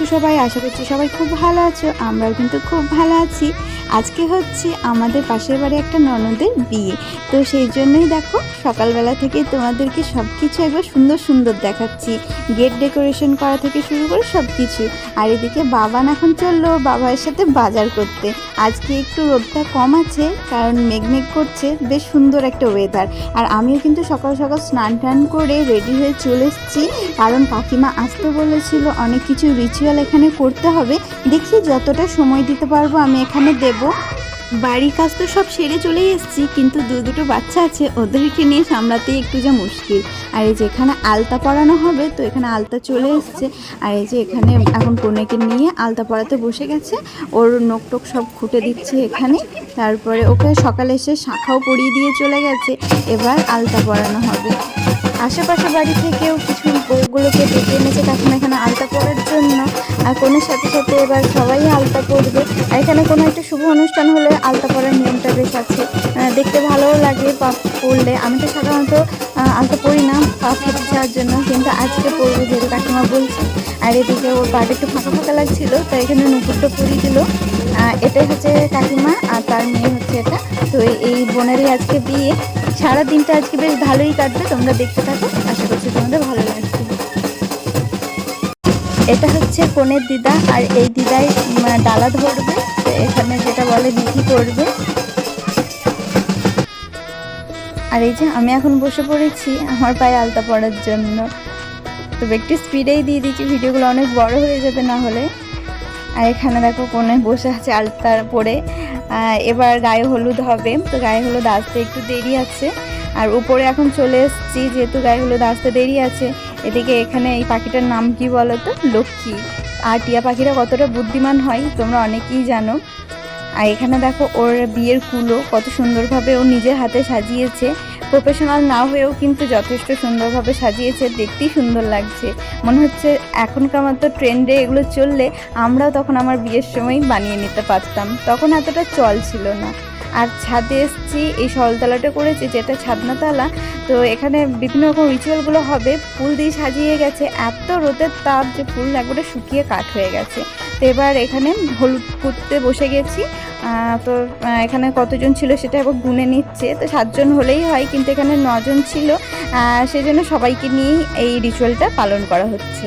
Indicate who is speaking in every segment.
Speaker 1: আছো সবাই? আশা করছি সবাই খুব ভালো আছো। আমরাও কিন্তু খুব ভালো আছি। আজকে হচ্ছে আমাদের পাশের বাড়ি একটা ননদের বিয়ে। তো সেই জন্যই দেখো, সকালবেলা থেকে তোমাদেরকে সব কিছু একবার সুন্দর সুন্দর দেখাচ্ছি। গেট ডেকোরেশন করা থেকে শুরু করে সব কিছু আর এদিকে বাবান এখন চলল বাবার সাথে বাজার করতে। আজকে একটু রোদটা কম আছে, কারণ মেঘমেঘ করছে, বেশ সুন্দর একটা ওয়েদার আর আমিও কিন্তু সকাল সকাল স্নান টান করে রেডি হয়ে চলে এসেছি। কারণ কাকিমা আসতে বলেছিল, অনেক কিছু রিচুয়াল এখানে করতে হবে। দেখি যতটা সময় দিতে পারব আমি এখানে দেব। বাড়ির কাজ তো সব সেরে চলে এসেছি, কিন্তু দু দুটো বাচ্চা আছে, ওদেরকে নিয়ে সামলাতেই একটু যা মুশকিল। আর এই যে এখানে আলতা পরানো হবে, তো এখানে আলতা চলে এসছে। আর এই যে এখানে এখন কনেকে নিয়ে আলতা পরাতে বসে গেছে। ওর নোক টোক সব খুঁটে দিচ্ছে এখানে। তারপরে ওকে সকালে এসে শাখাও পরিয়ে দিয়ে চলে গেছে। এবার আলতা পরানো হবে। আশেপাশে বাড়ি থেকেও কিছু বইগুলোকে ডেকে এনেছে কাকিমা এখানে আলতা পরার জন্য। আর কোনের সাথে সাথে এবার সবাই আলতা পরবে। আর এখানে কোনো একটা শুভ অনুষ্ঠান হলে আলতা পরার নিয়মটা বেশ আছে। দেখতে ভালোও লাগে পা পরলে আমি তো সাধারণত আলতা পরি না পা ফেটে যাওয়ার জন্য। কিন্তু আজকে পরবো যেহেতু কাকিমা বলছে। আর এদিকে ওর পাটা একটু ফাঁকা ফাঁকা লাগছিল, তাই এখানে নুপুরটা পরিয়ে দিল। এটাই হচ্ছে কাকিমা আর তার মেয়ে এই বোনেরই আজকে বিয়ে। সারা দিনটা আজকে বেশ ভালোই কাটবে, তোমরা দেখতে থাকো। আশা করছি তোমাদের ভালো লাগবে। এটা হচ্ছে কনের দিদা, আর এই দিদাই ডালা ধরবে। এখানে যেটা বলে বিধি করবে। আর এই যে, আমি এখন বসে পড়েছি আমার পায়ে আলতা পড়ার জন্য। তবে একটু স্পিডেই দিয়ে দিচ্ছি, ভিডিওগুলো অনেক বড় হয়ে যাবে না হলে। আর এখানে দেখো কোনে বসে আছে আলতার পরে। এবার গায়ে হলুদ হবে, তো গায়ে হলুদ আসতে একটু দেরি আছে। আর উপরে এখন চলে এসেছি, যেহেতু গায়ে হলুদ আসতে দেরি আছে। এদিকে এখানে এই পাখিটার নাম কি বলো তো লক্ষ্মী। আর টিয়া পাখিরা কতটা বুদ্ধিমান হয়, তোমরা অনেকেই জানো। আর এখানে দেখো ওর বিয়ের কুলো, কত সুন্দরভাবে ও নিজের হাতে সাজিয়েছে। প্রফেশনাল না হয়েও কিন্তু যথেষ্ট সুন্দরভাবে সাজিয়েছে, দেখতেই সুন্দর লাগছে। মনে হচ্ছে এখনকার মতো ট্রেন্ডে এগুলো চললে আমরাও তখন আমার বিয়ের সময় বানিয়ে নিতে পারতাম। তখন এতটা চল ছিল না। আর ছাদে এসছি, এই সলতলাটা করেছে, যেটা ছাদনাতলা, তো এখানে বিভিন্ন রকম রিচুয়ালগুলো হবে। ফুল দিয়ে সাজিয়ে গেছে, এত রোদের তাপ যে ফুল একবারে শুকিয়ে কাঠ হয়ে গেছে। তো এবার এখানে হলুদ করতে বসে গেছি। তো এখানে কতজন ছিল সেটা এবার গুনে নিচ্ছে। তো সাতজন হলেই হয়, কিন্তু এখানে নজন ছিল। সেই জন্য সবাইকে নিয়েই এই রিচুয়ালটা পালন করা হচ্ছে।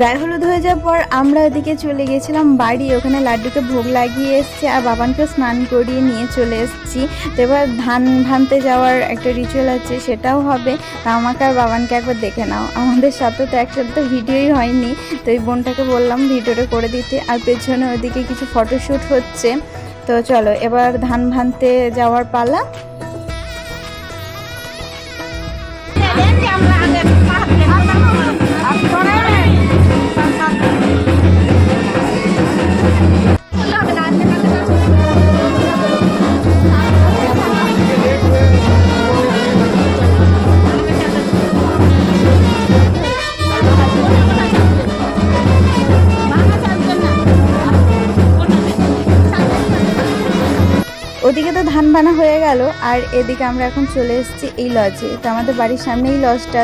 Speaker 1: গায়ে হলুদ হয়ে যাওয়ার পর আমরা ওদিকে চলে গেছিলাম বাড়ি। ওখানে লাড্ডুকে ভোগ লাগিয়ে এসছে আর বাবানকে স্নান করিয়ে নিয়ে চলে এসেছি। তো এবার ধান ভানতে যাওয়ার একটা রিচুয়াল আছে, সেটাও হবে। তা আমাকে আর বাবানকে একবার দেখে নাও। আমাদের সাথে তো একসাথে তো ভিডিওই হয়নি। তো এই বোনটাকে বললাম ভিডিওটা করে দিতে। আর পেছনে ওদিকে কিছু ফটোশ্যুট হচ্ছে। তো চলো, এবার ধান ভানতে যাওয়ার পালা। ওদিকে তো ধান বানা হয়ে গেল, আর এদিকে আমরা এখন চলে এসেছি এই লজে তো আমাদের বাড়ির সামনে এই লজটা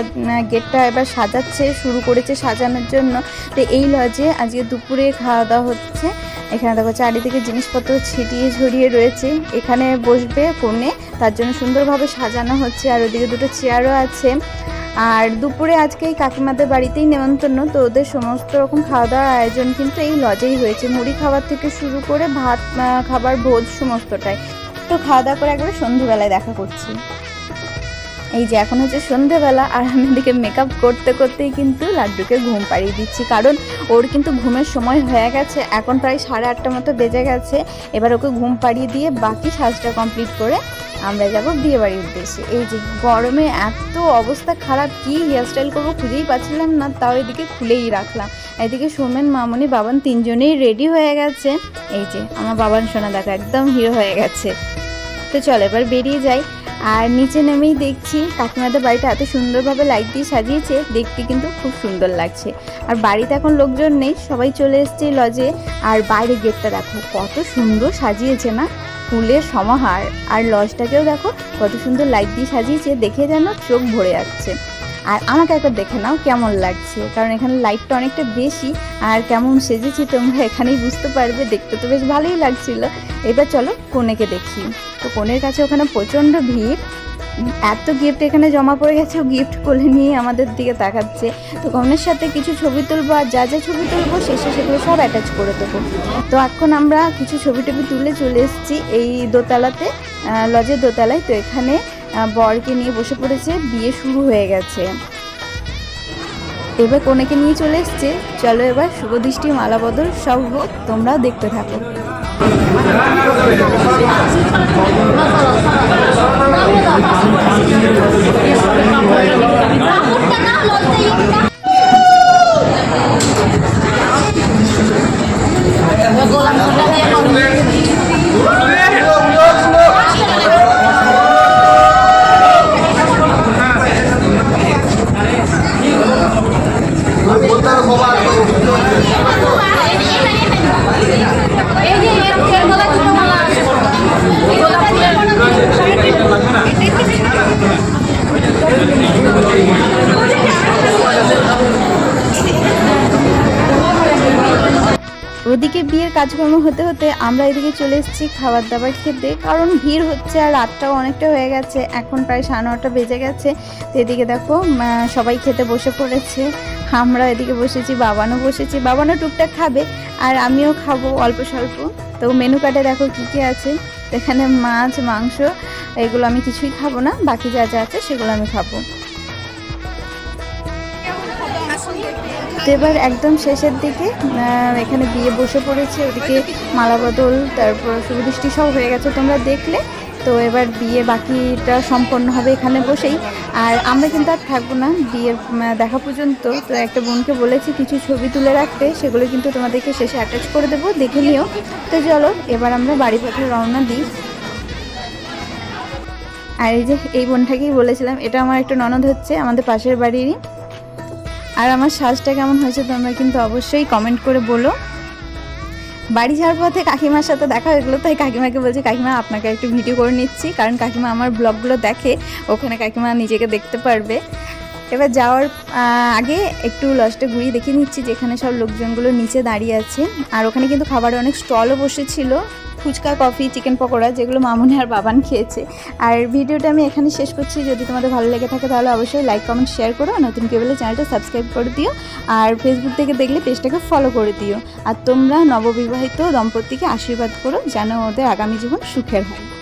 Speaker 1: গেটটা এবার সাজাচ্ছে, শুরু করেছে সাজানোর জন্য। তো এই লজে আজকে দুপুরে খাওয়া দাওয়া হচ্ছে। এখানে দেখো চারিদিকে জিনিসপত্র ছিটিয়ে ঝরিয়ে রয়েছে। এখানে বসবে কনে তার জন্য সুন্দরভাবে সাজানো হচ্ছে, আর ওদিকে দুটো চেয়ারও আছে। আর দুপুরে আজকে এই কাকিমাদের বাড়িতেই নেমন্তন্ন, তো ওদের সমস্ত রকম খাওয়া দাওয়ার আয়োজন কিন্তু এই লজেই হয়েছে। মুড়ি খাবার থেকে শুরু করে ভাত খাবার, ভোজ সমস্তটাই। তো খাওয়া দাওয়া করে একবারে সন্ধ্যেবেলায় দেখা করছি। এই যে এখন হচ্ছে সন্ধেবেলা আর আমি এদিকে মেকআপ করতে করতেই কিন্তু লাড্ডুকে ঘুম পাড়িয়ে দিচ্ছি। কারণ ওর কিন্তু ঘুমের সময় হয়ে গেছে, এখন প্রায় সাড়ে আটটা মতো বেজে গেছে। এবার ওকে ঘুম পাড়িয়ে দিয়ে বাকি সাজটা কমপ্লিট করে আমরা যাব বিয়ে বাড়ির উদ্দেশ্যে। এই যে গরমে এত অবস্থা খারাপ, কি হেয়ারস্টাইল করব খুঁজেই পাচ্ছিলাম না, তাও এদিকে খুলেই রাখলাম। এদিকে সোমেন, মামনি, বাবান তিনজনেই রেডি হয়ে গেছে। এই যে আমার বাবান সোনা দেখো একদম হিরো হয়ে গেছে। তো চলো, এবার বেরিয়ে যাই। আর নিচে নেমেই দেখছি কাকিমাদের বাড়িটা এত সুন্দরভাবে লাইট দিয়ে সাজিয়েছে, দেখতে কিন্তু খুব সুন্দর লাগছে। আর বাড়িতে এখন লোকজন নেই, সবাই চলে এসছে লজে আর বাইরে গেটটা দেখো, কত সুন্দর সাজিয়েছে না? ফুলের সমাহার। আর লজটাকেও দেখো, কত সুন্দর লাইট দিয়ে সাজিয়েছে, দেখে যেন চোখ ভরে যাচ্ছে। আর আমাকে একবার দেখে নাও কেমন লাগছে, কারণ এখানে লাইটটা অনেকটা বেশি, আর কেমন সেজেছি তোমরা এখানেই বুঝতে পারবে, দেখতে তো বেশ ভালোই লাগছিল। এবার চলো কনেকে দেখি। তো কনের কাছে ওখানে প্রচণ্ড ভিড়। এত গিফট এখানে জমা পড়ে গেছে গিফট কোলে নিয়ে আমাদের দিকে তাকাচ্ছে। তো কনের সাথে কিছু ছবি তুলবো, আর যা যা ছবি তুলবো, শেষে সেগুলো সব অ্যাটাচ করে দেবো। তো এখন আমরা কিছু ছবি টবি তুলে চলে এসেছি এই দোতলাতে লজের দোতলায়। তো এখানে বরকে নিয়ে বসে পড়েছে বিয়ে শুরু হয়ে গেছে এবার কনেকে নিয়ে চলে এসছে চলো এবার শুভদৃষ্টি মালা বদল সব হোক তোমরাও দেখতে থাকো ওদিকে বিয়ের কাজকর্ম হতে হতে আমরা এদিকে চলে এসেছি খাবার দাবার খেতে। কারণ ভিড় হচ্ছে আর রাতটাও অনেকটা হয়ে গেছে। এখন প্রায় সাড়ে নটা বেজে গেছে। তো এদিকে দেখো সবাই খেতে বসে পড়েছে। আমরা এদিকে বসেছি, বাবানও বসেছি। বাবানও টুকটাক খাবে আর আমিও খাব অল্প স্বল্প তো মেনু কার্ডে দেখো কী কী আছে। এখানে মাছ, মাংস, এগুলো আমি কিছুই খাব না। বাকি যা যা আছে সেগুলো আমি খাব। তো এবার একদম শেষের দিকে এখানে বিয়ে বসে পড়েছে ওদিকে মালা বদল, তারপর শুভদৃষ্টি সব হয়ে গেছে তোমরা দেখলে। তো এবার বিয়ে বাকিটা সম্পন্ন হবে এখানে বসেই। আর আমরা কিন্তু আর থাকব না, বিয়ের দেখা পর্যন্ত। তো একটা বোনকে বলেছি কিছু ছবি তুলে রাখতে, সেগুলো কিন্তু তোমাদেরকে শেষে অ্যাটাচ করে দেবো, দেখে নিও। তো চলো, এবার আমরা বাড়ি পথে রওনা দিই। আর এই যে, এই বোনটাকেই বলেছিলাম, এটা আমার একটা ননদ হচ্ছে, আমাদের পাশের বাড়িরই। আর আমার সাজটা কেমন হয়েছে তোমরা কিন্তু অবশ্যই কমেন্ট করে বলো। বাড়ি যাওয়ার পথে কাকিমার সাথে দেখা হয়ে গেলো, তাই কাকিমাকে বলছি, কাকিমা, আপনাকে একটু ভিডিও করে নিচ্ছি, কারণ কাকিমা আমার ব্লগগুলো দেখে, ওখানে কাকিমা নিজেকে দেখতে পারবে। এবার যাওয়ার আগে একটু লজটা ঘুরিয়ে দেখিয়ে নিচ্ছি, যেখানে সব লোকজনগুলো নিচে দাঁড়িয়ে আছে। আর ওখানে কিন্তু খাবারের অনেক স্টলও বসেছিল। ফুচকা, কফি, চিকেন পকোড়া যেগুলো মামুনি আর বাবান খেয়েছে। আর ভিডিওটা আমি এখানে শেষ করছি। যদি তোমাদের ভালো লেগে থাকে তাহলে অবশ্যই লাইক কমেন্ট শেয়ার করো। নতুন কেবলে চ্যানেলটা সাবস্ক্রাইব করে দিও। আর ফেসবুক থেকে দেখলে পেজটাকে ফলো করে দিও। আর তোমরা নববিবাহিত দম্পতিকে আশীর্বাদ করো যেন ওদের আগামী জীবন সুখের হয়।